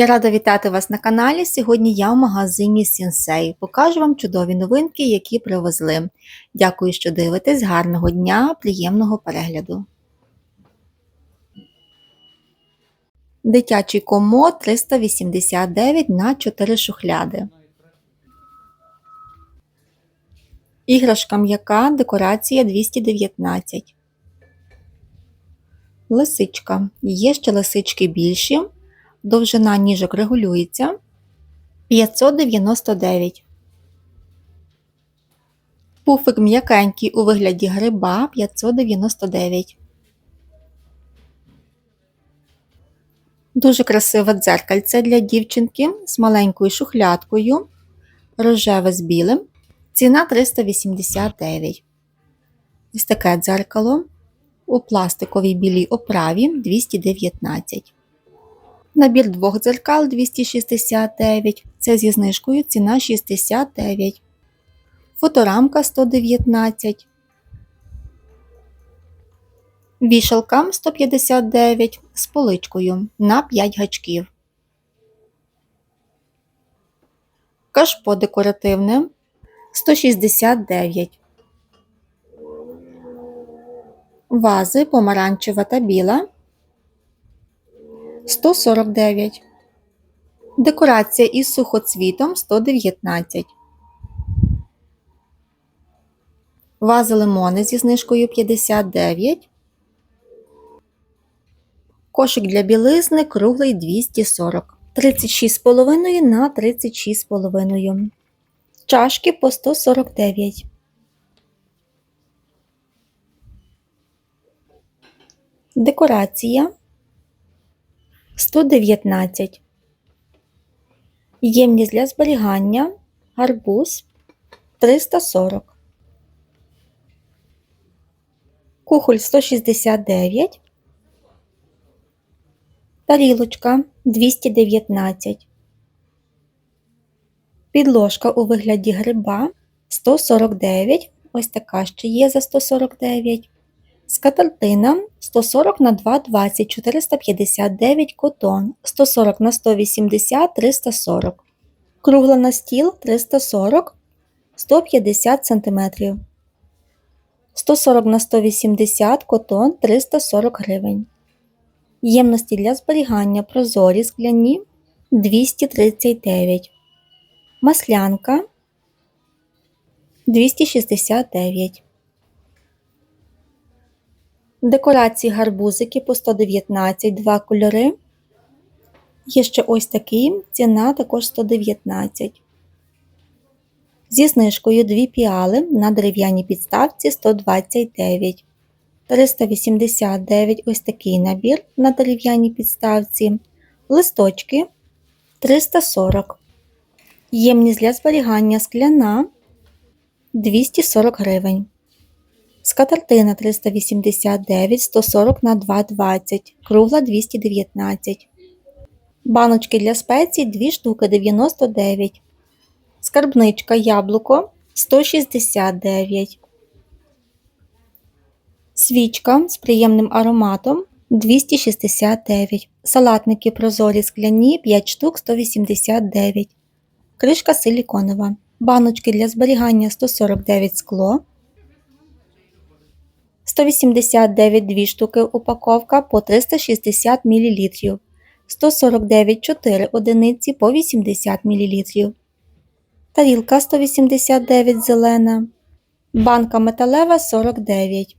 Я рада вітати вас на каналі. Сьогодні я в магазині Сінсей. Покажу вам чудові новинки, які привезли. Дякую, що дивитесь. Гарного дня, приємного перегляду. Дитячий комод 389 на 4 шухляди. Іграшка м'яка, декорація 219. Лисичка. Є ще лисички більші. Довжина ніжок регулюється 599. Пуфик м'якенький у вигляді гриба 599. Дуже красиве дзеркальце для дівчинки з маленькою шухлядкою. Рожеве з білим. Ціна 389. Ось таке дзеркало у пластиковій білій оправі 219. Набір двох дзеркал 269. Це зі знижкою ціна 69. Фоторамка 119. Вішалка 159 з поличкою на 5 гачків. Кашпо декоративне 169. Вази помаранчева та біла 149. Декорація із сухоцвітом 119. Вази лимони зі знижкою 59. Кошик для білизни круглий 240. 36,5 на 36,5. Чашки по 149. Декорація 119. Ємність для зберігання гарбуз 340. Кухоль 169. Тарілочка 219. Підложка у вигляді гриба 149. Ось така ще є за 149. Скатертина 140 на 220 459 котон, 140 на 180 340. Кругла на стіл 340 150 см. 140 на 180 котон 340 гривень. Ємності для зберігання прозорі скляні 239. Маслянка 269. Декорації гарбузики по 119, два кольори. Є ще ось такий, ціна також 119. Зі знижкою дві піали на дерев'яній підставці 129. 389 ось такий набір на дерев'яній підставці. Листочки 340. Ємність для зберігання скляна 240 гривень. Скатертина 389 140 на 220, кругла 219. Баночки для спецій 2 штуки 99. Скарбничка яблуко 169. Свічка з приємним ароматом 269. Салатники прозорі скляні 5 штук 189. Кришка силіконова. Баночки для зберігання 149 скло. 189 2 штуки упаковка по 360 мл, 149 4 одиниці по 80 мл, тарілка 189 зелена, банка металева 49.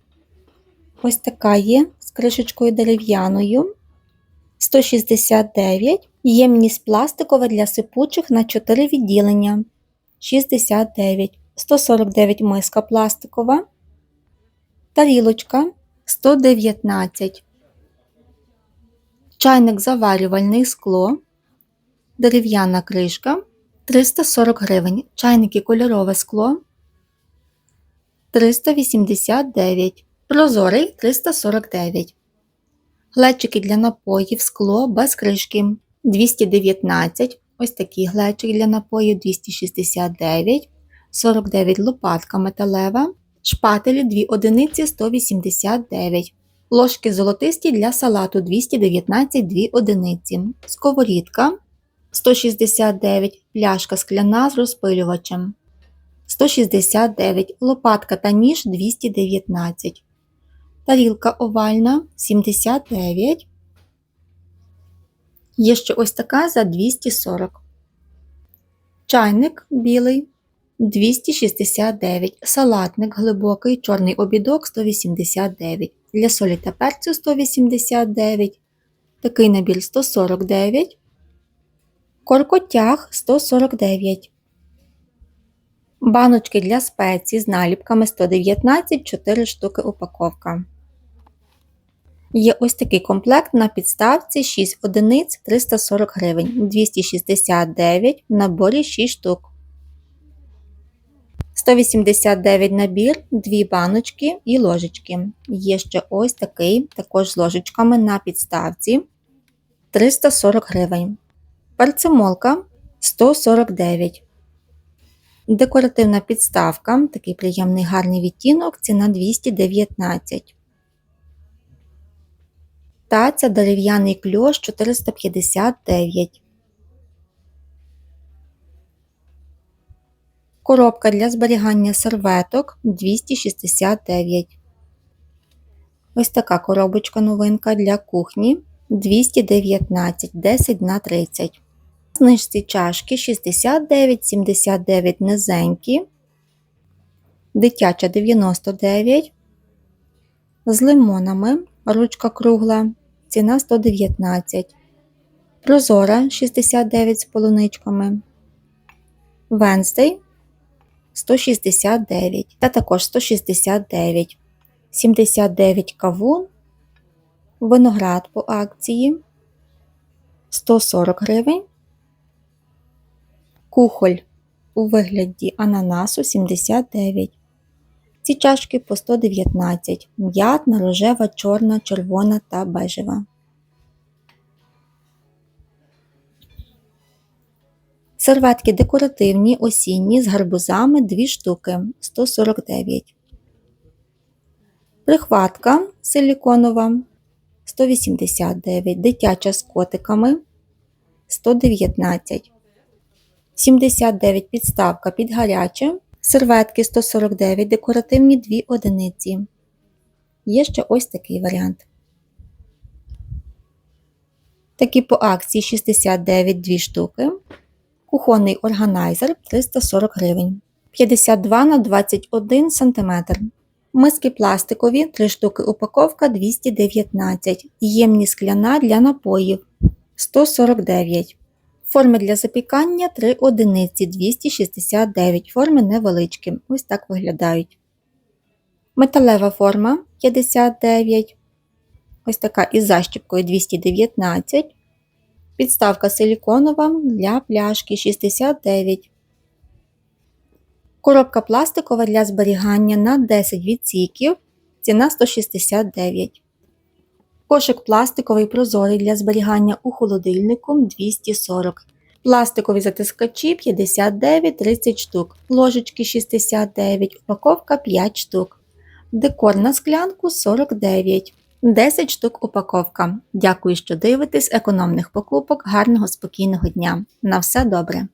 Ось така є з кришечкою дерев'яною. 169, ємність пластикова для сипучих на 4 відділення 69, 149 миска пластикова. Тарілочка 119. Чайник заварювальний скло. Дерев'яна кришка 340 гривень. Чайники кольорове скло 389. Прозорий 349. Глечики для напоїв скло без кришки 219. Ось такий глечик для напоїв 269. 49 лопатка металева. Шпателі 2 одиниці 189. Ложки золотисті для салату 219 2 одиниці. Сковорідка 169 пляшка скляна з розпилювачем. 169 лопатка та ніж 219. Тарілка овальна 79. Є ще ось така за 240. Чайник білий 269. Салатник глибокий, чорний обідок 189. Для солі та перцю 189. Такий набір 149. Коркотяг 149. Баночки для спецій з наліпками 119 4 штуки упаковка. Є ось такий комплект на підставці 6 одиниць 340 гривень, 269 в наборі 6 штук. 189 набір, 2 баночки і ложечки. Є ще ось такий, також з ложечками на підставці 340 гривень. Парцемолка 149. Декоративна підставка, такий приємний гарний відтінок, ціна 219. Таця дерев'яний кльош 459. Коробка для зберігання серветок 269. Ось така коробочка новинка для кухні 219 10 на 30. Знижці чашки 69, 79 низенькі, дитяча 99. З лимонами ручка кругла, ціна 119. Прозора 69 з полуничками. Венстей 169 та також 169. 79 кавун. Виноград по акції 140 гривень. Кухоль у вигляді ананасу 79. Ці чашки по 119. М'ятна, рожева, чорна, червона та бежева. Серветки декоративні, осінні з гарбузами 2 штуки 149. Прихватка силіконова 189. Дитяча з котиками 119. 79 підставка під гаряче. Серветки 149, декоративні 2 одиниці. Є ще ось такий варіант. Такі по акції 69 2 штуки. Кухонний органайзер 340 гривень. 52 на 21 см. Миски пластикові 3 штуки упаковка 219 Ємні скляна для напоїв 149 Форми для запікання 3 одиниці 269 форми невеличкі. Ось так виглядають. Металева форма 59. Ось така із защіпкою 219. Підставка силіконова для пляшки 69. Коробка пластикова для зберігання на 10 відсіків. Ціна 169. Кошик пластиковий прозорий для зберігання у холодильнику 240. Пластикові затискачі 59 30 штук. Ложечки 69, упаковка 5 штук. Декор на склянку 49. 10 штук упаковка. Дякую, що дивитесь економних покупок. Гарного спокійного дня. На все добре!